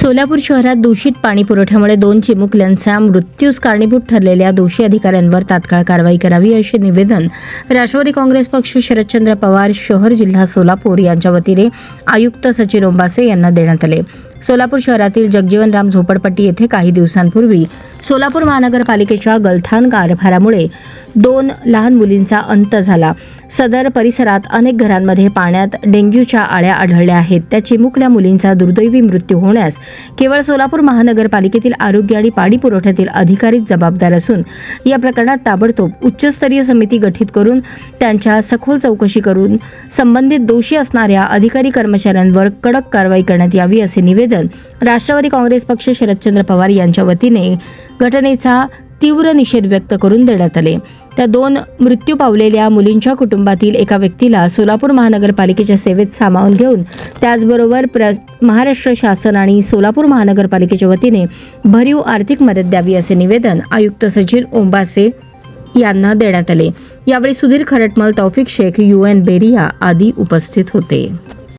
सोलापूर शहरात दूषित पाणी पुरवठ्यामुळे दोन चिमुकल्यांचा मृत्यूस कारणीभूत ठरलेल्या दोषी अधिकाऱ्यांवर तात्काळ कारवाई करावी असे निवेदन राष्ट्रवादी काँग्रेस पक्ष शरदचंद्र पवार शहर जिल्हा सोलापूर यांच्या वतीने आयुक्त सचिन ओंबासे यांना देण्यात आले. सोलापूर शहरातील जगजीवनराम झोपडपट्टी येथे काही दिवसांपूर्वी सोलापूर महानगरपालिकेच्या गलथान कारभारामुळे दोन लहान मुलींचा अंत झाला. सदर परिसरात अनेक घरांमध्ये पाण्यात डेंग्यूच्या आळ्या आढळल्या आहेत. त्या चिमुकल्या मुलींचा दुर्दैवी मृत्यू होण्यास केवळ सोलापूर महानगरपालिकेतील आरोग्य आणि पाणी पुरवठ्यातील अधिकारीच जबाबदार असून या प्रकरणात ताबडतोब उच्चस्तरीय समिती गठीत करून त्यांच्या सखोल चौकशी करून संबंधित दोषी असणाऱ्या अधिकारी कर्मचाऱ्यांवर कडक कारवाई करण्यात यावी असे निवेदन निवेदन राष्ट्रवादी काँग्रेस पक्ष शरदचंद्र पवार यांच्या वतीने घटनेचा तीव्र निषेध व्यक्त करून देण्यात आले. त्या दोन मृत्यू पावलेल्या मुलींच्या कुटुंबातील एका व्यक्तीला सोलापूर महानगरपालिकेच्या सेवेत सामावून घेऊन त्याचबरोबर प्र महाराष्ट्र शासन आणि सोलापूर महानगरपालिकेच्या वतीने भरीव आर्थिक मदत द्यावी असे निवेदन आयुक्त सचिन ओंबासे यांना देण्यात आले. यावेळी सुधीर खरटमल तौफिक शेख यू एन बेरिया आदी उपस्थित होते.